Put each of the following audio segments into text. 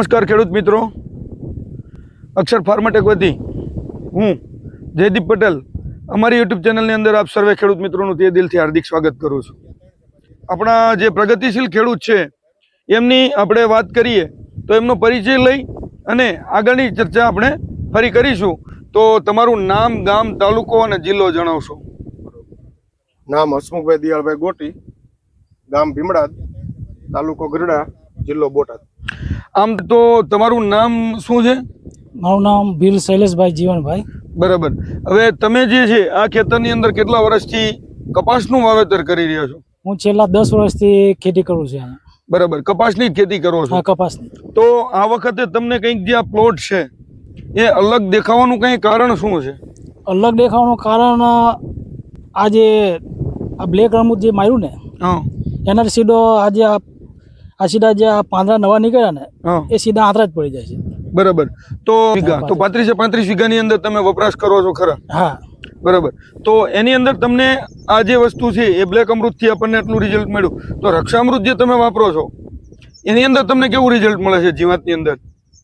નમસ્કાર ખેડૂત મિત્રો. અક્ષર ફાર્મટેક વતી હું જયદીપ પટેલ. અમારી યુટ્યુબ ચેનલની અંદર આપ સર્વે ખેડૂત મિત્રોનું તે દિલથી હાર્દિક સ્વાગત કરું છું. આપણા જે પ્રગતિશીલ ખેડૂત છે, એમની આપણે વાત કરીએ તો એમનો પરિચય લઈ અને આગળની ચર્ચા આપણે ફરી કરીશું. તો તમારું નામ, ગામ, તાલુકો અને જિલ્લો જણાવશો. નામ હસમુખભાઈ દિયાળભાઈ ગોટી, ગામ ભીમડાદ, તાલુકો ગરડા જિલ્લો બોટાદ. આમ તો તમારું નામ શું છે? મારું નામ ભીલ શૈલેષભાઈ જીવનભાઈ. બરાબર. હવે તમે જે છે આ ખેતરની અંદર કેટલા વર્ષથી કપાસનું વાવેતર કરી રહ્યા છો? હું છેલ્લા દસ વર્ષથી ખેતી કરું છું બરાબર. કપાસની ખેતી કરો છો? કપાસની. તો આ વખતે તમને કંઈક જે આ પ્લોટ છે એ અલગ દેખાવાનું કંઈ કારણ શું છે? અલગ દેખાવાનું કારણ આ જે આ બ્લેક રમૂદ જે માર્યું ને હા. એના સીધો આજે આ આ સીધા જે આ પાંદડા નવા નીકળ્યા ને એ સીધા આંતરા જ પડી જાય છે. બરાબર. તો વીઘા તો પાંત્રીસે પાંત્રીસ વીઘાની અંદર તમે વપરાશ કરો છો ખરા? હા. બરાબર. તો એની અંદર તમને આ જે વસ્તુ છે એ બ્લેક અમૃતથી આપણને એટલું રિઝલ્ટ મળ્યું. તો રક્ષામૃત જે તમે વાપરો છો એની અંદર તમને કેવું રિઝલ્ટ મળે છે જીવાતની અંદર?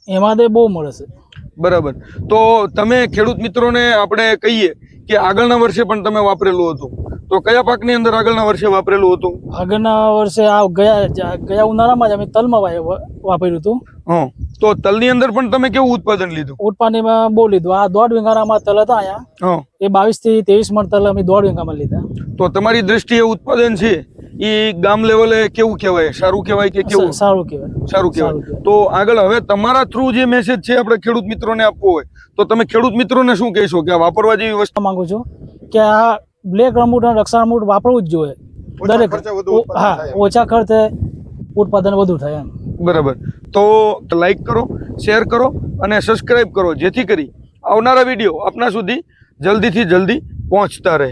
એમાં તે બહુ મળે છે. બરાબર. તો તમે ખેડૂત મિત્રોને આપણે કહીએ કે આગળના વર્ષે પણ તમે વાપરેલું હતું. તો કયા પાકની અંદર આગળના વર્ષે વાપરેલું હતું? આગળના વર્ષે આ ગયા ગયા ઉનાળામાં જ અમે તલમાં વાપર્યું હતું. હં. તો તલની અંદર પણ તમે કેવું ઉત્પાદન લીધું? ઉત્પાદનમાં બહુ લીધું. આ દોઢ વીંગારામાં તલ હતા અહીંયા. હા. એ બાવીસથી ત્રેવીસ મણ તલ અમે દોઢ વીંગામાં લીધા. તો તમારી દ્રષ્ટિએ ઉત્પાદન છે એ ગામ લેવલે કેવું કહેવાય? સારું કહેવાય કે કેવું? સારું કહેવાય. સારું કહેવાય. તો આગળ હવે તમારા થ્રુ જે મેસેજ છે આપણે ખેડૂત મિત્રોને આપવો હોય તો તમે ખેડૂત મિત્રોને શું કહેશો? કે વાપરવા જેવી વસ્તુ માંગુ છું કે આ બ્લેક અમૂટ અને રક્ષામૂટ વાપરવું જ જોઈએ. દરેક હા ઓછા ખર્ચે ઉત્પાદન વધુ થાય એમ. બરાબર. તો લાઈક કરો શેર કરો અને સબસ્ક્રાઈબ કરો જેથી કરી આવનારા વીડિયો આપના સુધી જલ્દીથી જલ્દી પહોંચતા રહે.